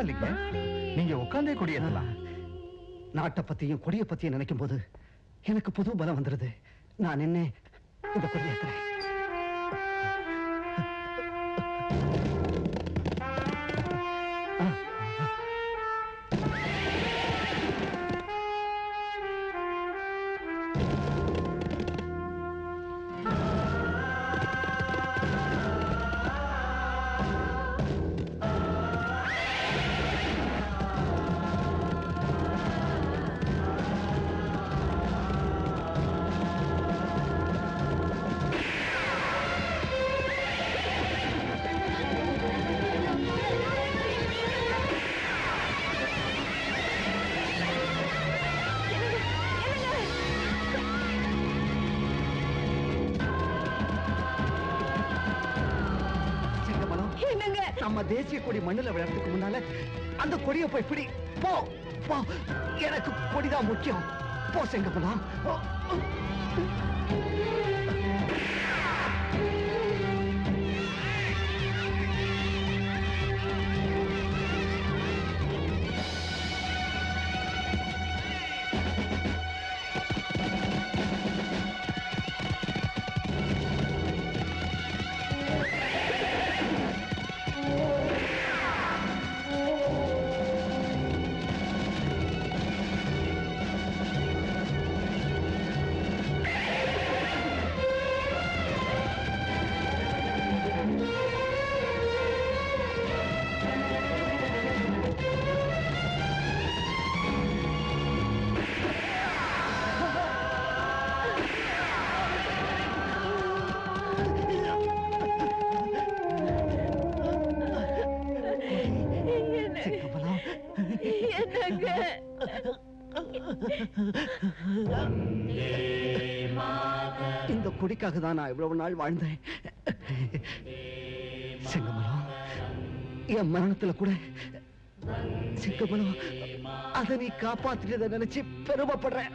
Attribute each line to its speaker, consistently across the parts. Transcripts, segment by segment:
Speaker 1: பரவாயில்லைங்க நீங்க உட்காந்தே கொடியேற்றலாம்.
Speaker 2: நாட்டை பத்தியும் கொடியை பத்தியும் நினைக்கும் போது எனக்கு புது பலம் வந்துருது. நான் என்ன இந்த கொடியேற்றுறேன் நம்ம தேசிய கொடி மண்ணுல விளையாடுறதுக்கு முன்னால அந்த கொடியை போய் பிடி. போ போ. எனக்கு கொடிதான் முக்கியம். போ செங்கமலம் கொடிக்காக தான் நான் இவ்வளவு நாள் வாழ்ந்தேன்? சிங்கமலம் என் மரணத்துல கூட சிங்கமலம் அதை நீ காப்பாத்திட்டத நினைச்சு பெருமைப்படுறேன்.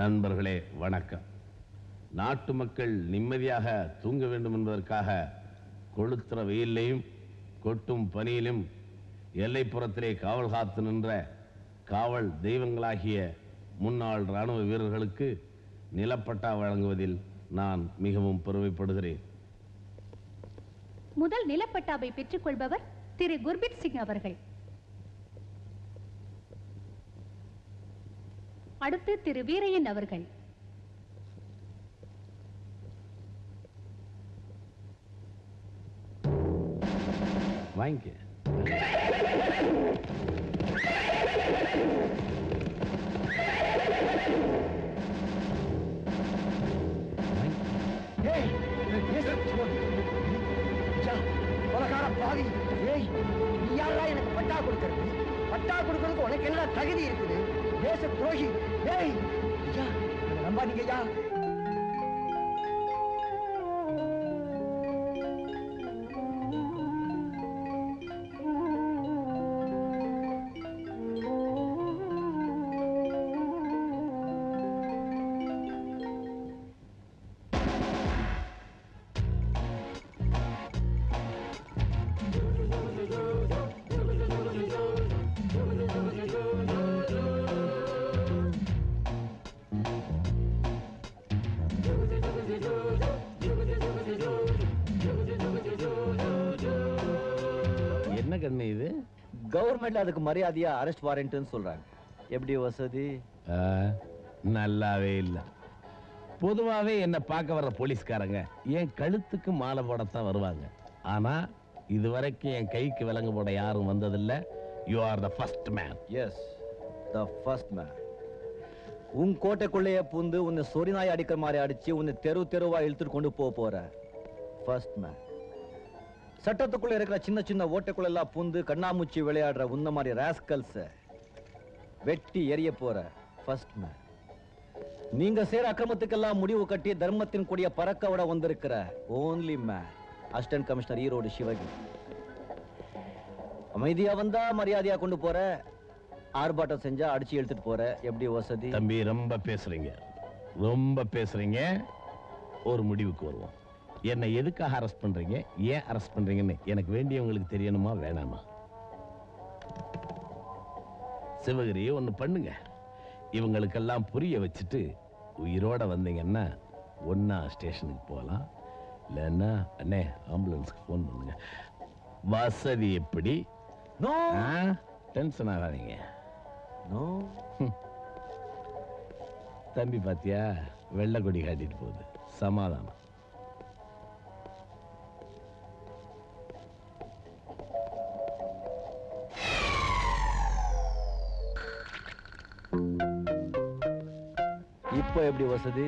Speaker 3: நண்பர்களே வணக்கம். நாட்டு மக்கள் நிம்மதியாக தூங்க வேண்டும் என்பதற்காக கொளுத்துற வெயிலையும் கொட்டும் பனியிலும் எல்லைப்புறத்திலே காவல் காத்து நின்ற காவல் தெய்வங்களாகிய முன்னாள் ராணுவ வீரர்களுக்கு நிலப்பட்டா வழங்குவதில் நான் மிகவும் பெருமைப்படுகிறேன்.
Speaker 4: முதல் நிலப்பட்டாவை பெற்றுக்கொள்பவர் திரு குர்பித் சிங் அவர்கள். அடுத்து திரு வீரையன் அவர்கள்.
Speaker 3: வாங்கிக்க
Speaker 2: பாவி. ஏய் நீ யாரா எனக்கு பட்டா கொடுக்கறது? பட்டா கொடுக்கறதுக்கு உனக்கு என்ன தகுதி இருக்குது? தேச துரோகி. நம்பாதீங்க
Speaker 3: ஐயா. கண்ணு இது.
Speaker 5: கவர்மெண்ட்ல அதுக்கு மரியாதையா அரெஸ்ட் வாரண்ட்னு சொல்றாங்க. எப்படி வசதி?
Speaker 3: நல்லாவே இல்ல. பொதுவாவே என்ன பார்க்க வர்ற போலீஸ்காரங்க என் கழுத்துக்கு மாலை போடத்தான் வருவாங்க. ஆனா இதுவரைக்கும் என் கைக்கு விலங்கு போட யாரும் வந்ததில்ல. You are the first man
Speaker 5: yes the first man உன் கோட்டைக்குள்ளேயே பூந்து உன்னை சொறி நாய் அடிக்கிற மாதிரி அடிச்சு உன்னை தெரு தெருவா இழுத்துட்டு கொண்டு போக போற. ஃபர்ஸ்ட் மேன் சட்டத்துக்குள்ள இருக்கிற சின்ன சின்ன ஓட்டைக்குள்ள எல்லாம் பூந்து கண்ணாமூச்சி விளையாடுற உன்ன மாதிரி ராஸ்கல்ஸ் வெட்டி எரிய போற ஃபர்ஸ்ட் மேன் நீங்க சேர அக்கிரமத்துக்கெல்லாம் முடிவு கட்டி தர்மத்தின் கொடிய பறக்க விட வந்திருக்கிற only man assistant commissioner Erode Sivaji. அமைதியா வந்தா மரியாதையா கொண்டு போற. ஆர்ப்பாட்டம் செஞ்சா அடிச்சு எடுத்துட்டு போற. எப்படி வசதி?
Speaker 3: தம்பி ரொம்ப பேசுறீங்க. ரொம்ப பேசுறீங்க. ஒரு முடிவுக்கு வருவோம். என்னை எதுக்காக அரெஸ்ட் பண்றீங்க? ஏன் அரெஸ்ட் பண்றீங்கன்னு எனக்கு வேண்டியவங்களுக்கு தெரியணுமா வேணாமா? சிவகிரி ஒண்ணு பண்ணுங்க. இவங்களுக்கெல்லாம் புரிய வச்சுட்டு உயிரோட வந்தீங்கன்னா ஒண்ணா ஸ்டேஷனுக்கு போகலாம். இல்லைன்னா அண்ணே ஆம்புலன்ஸ்க்கு ஃபோன் பண்ணுங்க. வசதி எப்படி? டென்ஷன் ஆகாதீங்க. தம்பி பாத்தியா? வெள்ளை கொடி காட்டிட்டு போகுது. சமாதானம்.
Speaker 5: இப்போ எப்படி வசதி?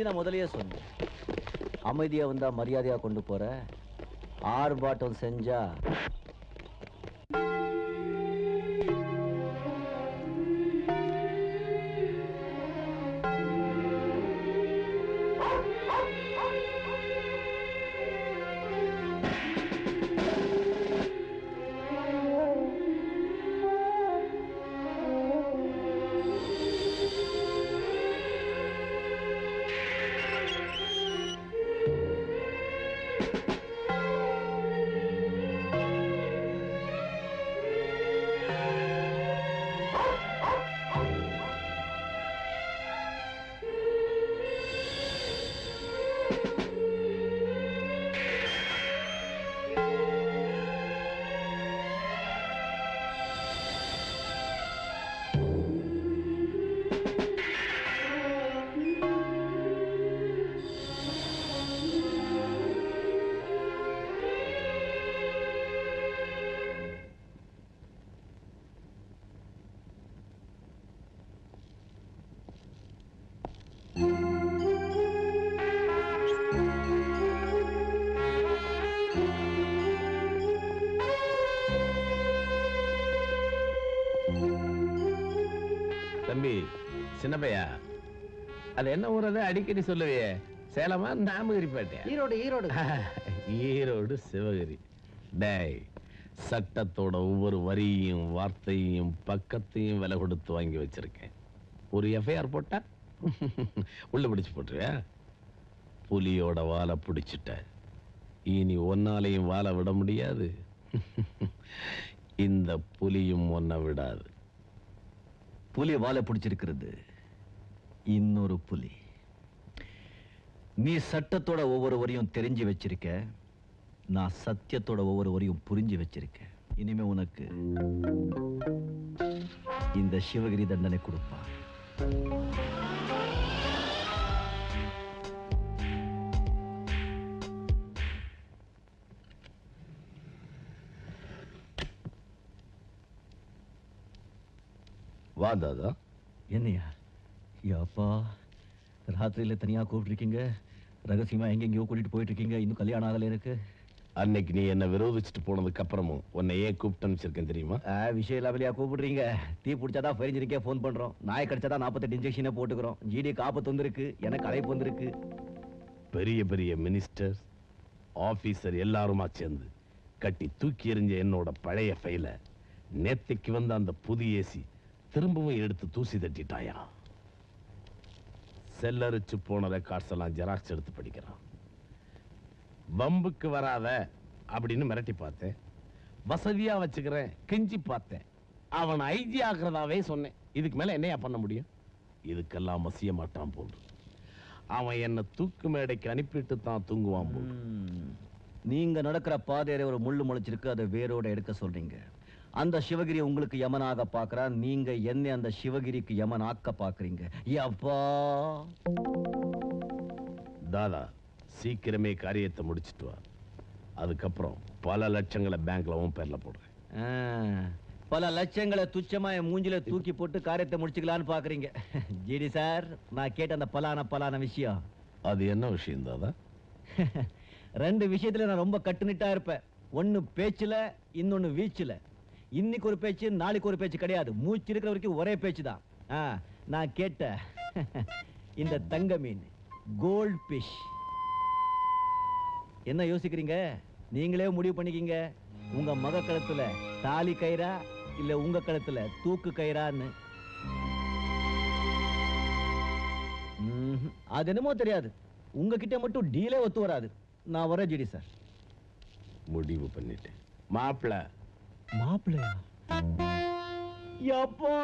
Speaker 5: சீடி நான் முதலையே சொன்னேன். அமைதியா வந்தா மரியாதையா கொண்டு போற. ஆர்ப்பாட்டம் செஞ்சா
Speaker 3: தம்பி சின்ன பையா அது என்ன ஊர் அது அடிக்கடி சொல்லுவியே. சேலமா? நாமகிரிப்பேட்டையா
Speaker 2: ஈரோடு ஈரோடு.
Speaker 3: ஈரோடு சிவகிரி. டேய் சட்டத்தோட ஒவ்வொரு வரியும் வார்த்தையும் பக்கத்தையும் விலை கொடுத்து வாங்கி வச்சிருக்கேன். ஒரு எஃப்ஐஆர் போட்டா? உள்ள பிடிச்சு போட்டுருவியா? புலியோட வாலை பிடிச்சிட்ட. இனி ஒன்னாலையும் வாழ விட முடியாது. இந்த புலியும் ஒன்ன விடாது.
Speaker 5: புலி வாழை பிடிச்சிருக்கிறது. இன்னொரு புலி. நீ சட்டத்தோட ஒவ்வொரு வரியும் தெரிஞ்சு வச்சிருக்க. நான் சத்தியத்தோட ஒவ்வொரு வரியும் புரிஞ்சு வச்சிருக்கேன் இனிமே உனக்கு இந்த சிவகிரி தண்டனை கொடுப்பா.
Speaker 3: வா தாதா.
Speaker 5: என்னையா? அப்பா ராத்திரியில தனியா கூப்பிட்டுருக்கீங்க? ரகசியமா எங்கெங்கயோ கூட்டிட்டு போயிட்டு இருக்கீங்க இன்னும் கல்யாணம் ஆகல இருக்கு
Speaker 3: அன்னைக்கு நீ என்ன விரோதிச்சுட்டு போனதுக்கு அப்புறமும் உன்னை ஏன் கூப்பிட்டு அனுப்பிச்சிருக்கேன் தெரியுமா?
Speaker 5: விஷயம் இல்லாமலையா கூப்பிடுறீங்க. தீ பிடிச்சாதான் ஃபெரிஞ்சிருக்கே ஃபோன் பண்றோம். நாய் கடிச்சாதான் நாற்பத்தெட்டு இன்ஜெக்ஷனே போட்டுக்கிறோம். ஜிடிக்கு ஆபத்து வந்திருக்கு எனக்கு அழைப்பு வந்திருக்கு.
Speaker 3: பெரிய பெரிய மினிஸ்டர் ஆபீசர் எல்லாருமா சேர்ந்து கட்டி தூக்கி எறிஞ்ச என்னோட பழைய ஃபைல நேத்தைக்கு வந்த அந்த புது ஏசி திரும்பவும் எடுத்து தூசி தட்டிட்டாயா? செல்லரிச்சு போன ரெக்கார்ட்ஸ் எல்லாம் ஜெராக்ஸ் எடுத்து படிக்கிறான். வம்புக்கு வராத அப்படின்னு மிரட்டி பார்த்தேன். வசதியா வச்சுக்கிறேன் கெஞ்சி பார்த்தேன். அவன் ஐஜி ஆகிறதாவே சொன்னேன். இதுக்கு மேல என்னையா பண்ண முடியும்? இதுக்கெல்லாம் மசிய மாட்டான் போன்று அவன் என்னை தூக்கு மேடைக்கு அனுப்பிட்டு தான் தூங்குவான் போல்
Speaker 5: நீங்க நடக்கிற பாதையில ஒரு முள்ளு முளைச்சிருக்கு அதை வேரோட எடுக்க சொல்றீங்க. அந்த சிவகிரி உங்களுக்கு யமனாக பார்க்கறா நீங்க என்ன அந்த சிவகிரிக்கு யமனாக்க பாக்குறீங்க அப்பா
Speaker 3: தாதா சீக்கிரமே காரியத்தை முடிச்சிட்டு வா. அதுக்கப்புறம் பல லட்சங்களை பேங்க்ல உன் பேர்ல போடுறேன்.
Speaker 5: பல லட்சங்களை துச்சமா என் மூஞ்சில தூக்கி போட்டு காரியத்தை முடிச்சுக்கலான்னு பாக்குறீங்க ஜிடி சார் நான் கேட்ட அந்த பலான பலான விஷயம்.
Speaker 3: அது என்ன விஷயம் தாதா?
Speaker 5: ரெண்டு விஷயத்துல நான் ரொம்ப கட்டுனிட்டா இருப்பேன். ஒன்னு பேச்சுல இன்னொன்னு வீச்சுல. இன்னைக்கு ஒரு பேச்சு நாளைக்கு ஒரு பேச்சு கிடையாது. மூச்சு இருக்கிற வரைக்கும் ஒரே பேச்சு தான் ஆ, நான் கேட்ட இந்த தங்க மீன் கோல்ட் ஃபிஷ் என்ன யோசிக்கிறீங்க? நீங்களே முடிவு பண்ணிக்கிங்க. உங்க மக கழுத்துல தாலி கயிறா இல்ல உங்க கழுத்துல தூக்கு கயிறான்னு? ம்ஹும். அது என்னமோ தெரியாது. உங்ககிட்ட மட்டும் டீலே ஒத்து வராது. நான் வரேன் ஜிடி சார்.
Speaker 3: முடிவு பண்ணிட்டேன். மாப்பிள்ள
Speaker 5: மாப்பிள்ளையா? யப்பா!